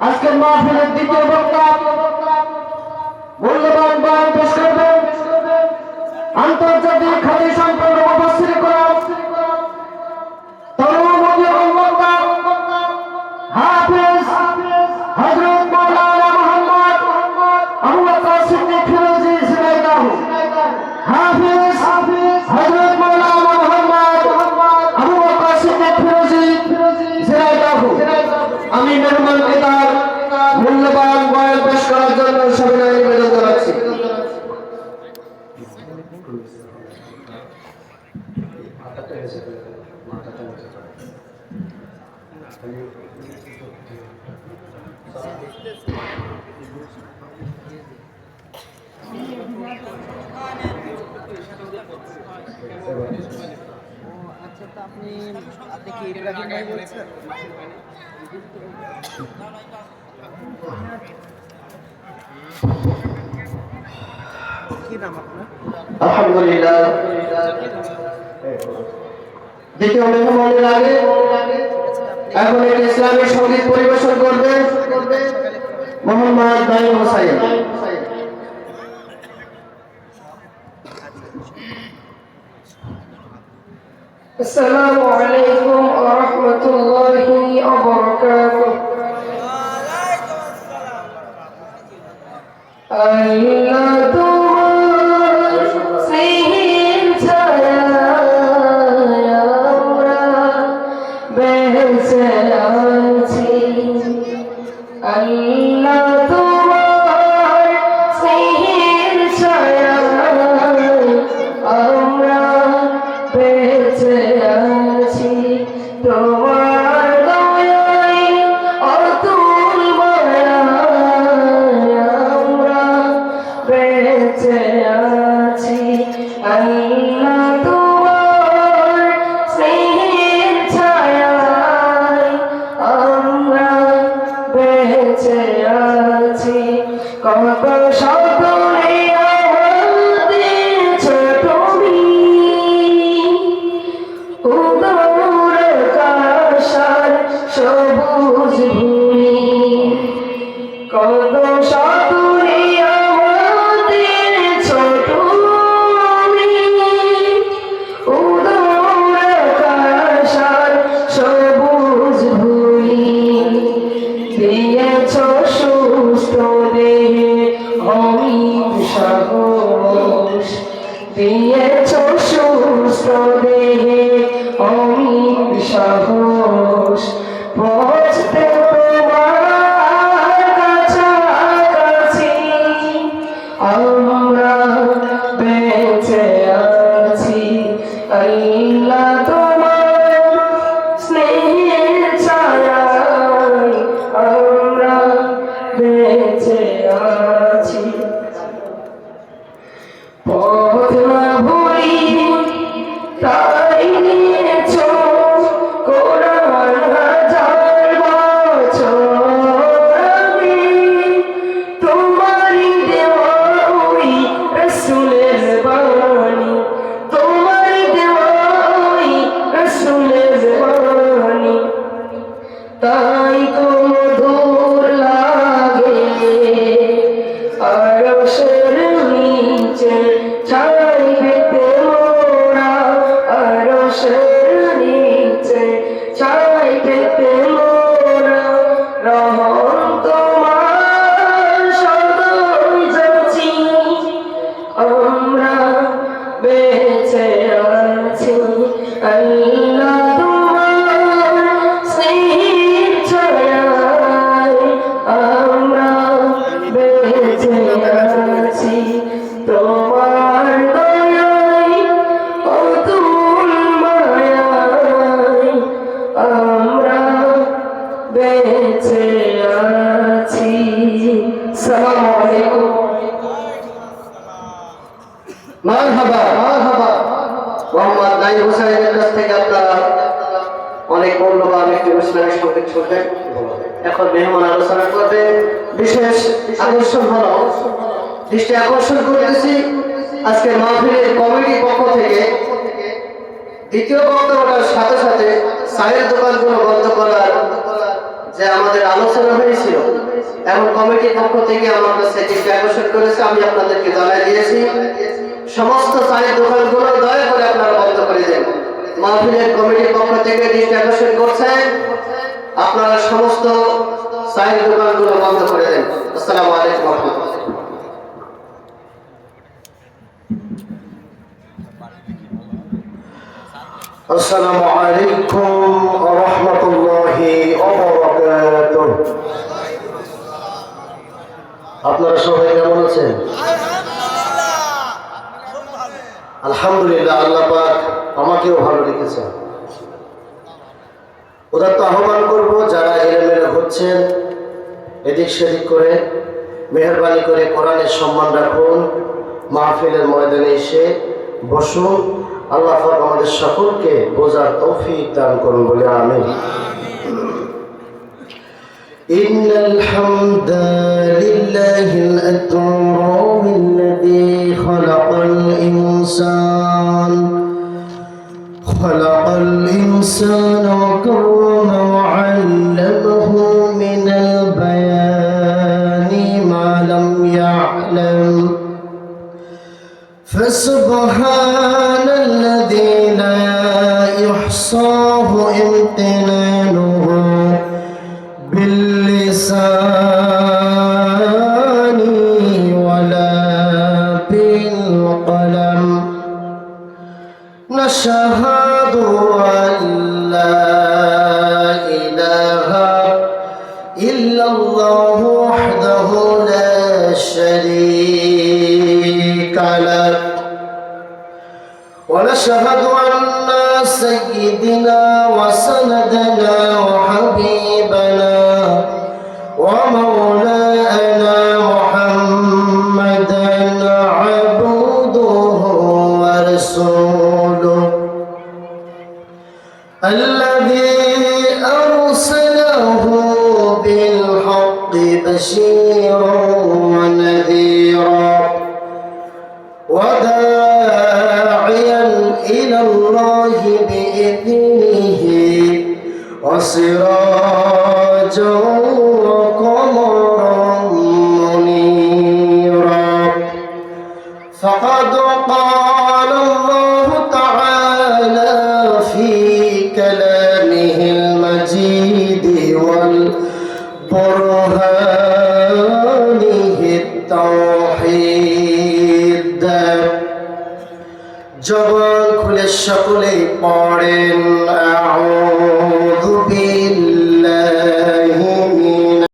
আজকের মাহফিলের দ্বিতীয় বক্তা মূল্যবান বয়ান পেশ করবেন আন্তর্জাতিক খাদি সম্পন্ন উপস্থিত করা। হাফেজ হযরত মাওলানা মুহাম্মদ আবু বকর সিদ্দিক ফিরোজী সিরাইদাহু হাফেজ হযরত মাওলানা মুহাম্মদ আবু বকর সিদ্দিক ফিরোজী সিরাইদাহু আমি মেহমানকে তার মূল্যবান বয়ান পেশ করার জন্য সবিনয় নিবেদন জানাচ্ছি। আচ্ছা তো আপনি কি বলছেন? আলহামদুলিল্লাহ দ্বিতীয় মেহমানের আগে এখন একটি ইসলামী সঙ্গীত পরিবেশন করবে মোহাম্মদ নাইম হোসাইন السلام عليكم ورحمة الله وبركاته আল্লাহ বেঁচে আছি। কত দিয়েছ এখন আলোচনা বিশেষ দৃষ্টি আকর্ষণ আজকে মাহফিলের কমিটির পক্ষ থেকে। দ্বিতীয় বক্তব্যটার সাথে সাথে চায়ের দোকানগুলো বন্ধ করার যে আমাদের আলোচনা হয়েছিল এবং কমিটির পক্ষ থেকে আমার কাছে চিঠি করেছে, আমি আপনাদেরকে জানাই দিয়েছি, সমস্ত চায়ের দোকানগুলো দয়া করে আপনারা বন্ধ করে দেন। মাহফিলের কমিটির পক্ষ থেকে ডিস্ট্রাকশন আকর্ষণ করছে, আপনারা সমস্ত চায়ের দোকানগুলো বন্ধ করে দেন। আসসালামু আলাইকুম আসসালামু আলাইকুম ওয়া রাহমাতুল্লাহি ওয়া আপনারা সবাই কেমন আছেন? আলহামদুলিল্লাহ আল্লাহ আমাকেও ভালো রেখেছেন। ওদের তো আহ্বান করব যারা এলেমেলে হচ্ছেন এদিক সেদিক করে মেহরবানি করে কোরআনের সম্মান রাখুন মাহফিলের ময়দানে এসে বসুন। আল্লাহ আমাদের সকলকে বোঝার তৌফিক দান করুন বলে আমি ইন্নাল فسبحان الذي لا يحصاه امتنانه باللسان ولا بالقلم. نشهد أن لا إله إلا الله وحده لا شريك ونشهد أن سيدنا وسندنا وحبيبنا ومولانا محمدا عبده ورسوله الذي أرسله بالحق بشيرا ونذيرا সিরাজ